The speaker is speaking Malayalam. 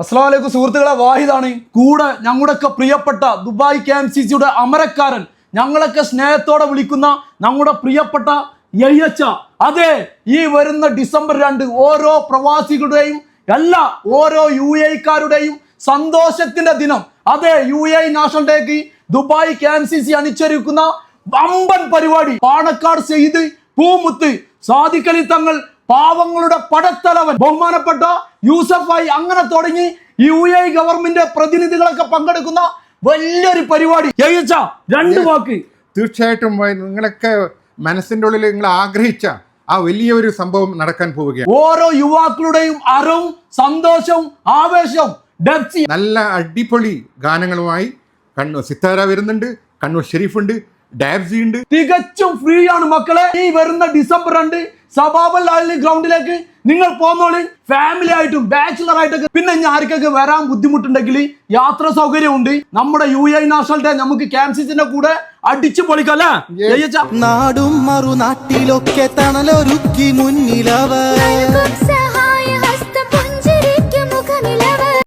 അസ്ലാമലൈക്കും സുഹൃത്തുക്കളെ വാഹിദാണ്. കൂടെ ഞങ്ങളുടെയൊക്കെ പ്രിയപ്പെട്ട ദുബായ് കെ എം സി സിയുടെ അമരക്കാരൻ ഞങ്ങളൊക്കെ സ്നേഹത്തോടെ വിളിക്കുന്ന ഞങ്ങളുടെ പ്രിയപ്പെട്ട എയ്യച്ച അതെ ഈ വരുന്ന ഡിസംബർ രണ്ട് ഓരോ പ്രവാസികളുടെയും എല്ലാ ഓരോ യു എക്കാരുടെയും സന്തോഷത്തിന്റെ ദിനം. അതെ U A national ഡേക്ക് Dubai K M C C അണിച്ചൊരുക്കുന്ന വമ്പൻ പരിപാടി. പാണക്കാട് ചെയ്ത് പൂമുത്ത് സാദിഖലി തങ്ങൾ പാവങ്ങളുടെ പടത്തലവൻ ബഹുമാനപ്പെട്ട യൂസഫ് യൂസഫായി അങ്ങനെ തുടങ്ങി യു എ ഗവൺമെന്റ് പ്രതിനിധികളൊക്കെ പങ്കെടുക്കുന്ന വലിയൊരു പരിപാടി. ജയിച്ച രണ്ട് വാക്ക്. തീർച്ചയായിട്ടും നിങ്ങളൊക്കെ മനസ്സിന്റെ ഉള്ളിൽ നിങ്ങൾ ആഗ്രഹിച്ച ആ വലിയൊരു സംഭവം നടക്കാൻ പോവുകയാണ്. ഓരോ യുവാക്കളുടെയും അറവും സന്തോഷവും ആവേശവും ഡെപ്സി നല്ല അടിപൊളി ഗാനങ്ങളുമായി കണ്ണൂർ സിത്താര വരുന്നുണ്ട് കണ്ണൂർ ഷെരീഫ് ഉണ്ട് ഡാബ്സി ഉണ്ട് തികച്ചും ഫ്രീ ആണ് മക്കളെ. ഈ വരുന്ന ഡിസംബർ രണ്ട് സബാബൽ ലാലിന് ഗ്രൗണ്ടിലേക്ക് നിങ്ങൾ പോന്നോളി. ഫാമിലി ആയിട്ടും ബാച്ചിലർ ആയിട്ടൊക്കെ പിന്നെ ഞാൻ ആർക്കൊക്കെ വരാൻ ബുദ്ധിമുട്ടുണ്ടെങ്കിൽ യാത്ര സൗകര്യം ഉണ്ട് നമ്മുടെ യു എ നാഷണൽ ഡേ നമുക്ക് ക്യാൻസിന്റെ കൂടെ അടിച്ചു പൊളിക്കല്ലേ നാടും മറുനാട്ടിലൊക്കെ തണലൊരുക്കി മുന്നിലവർ.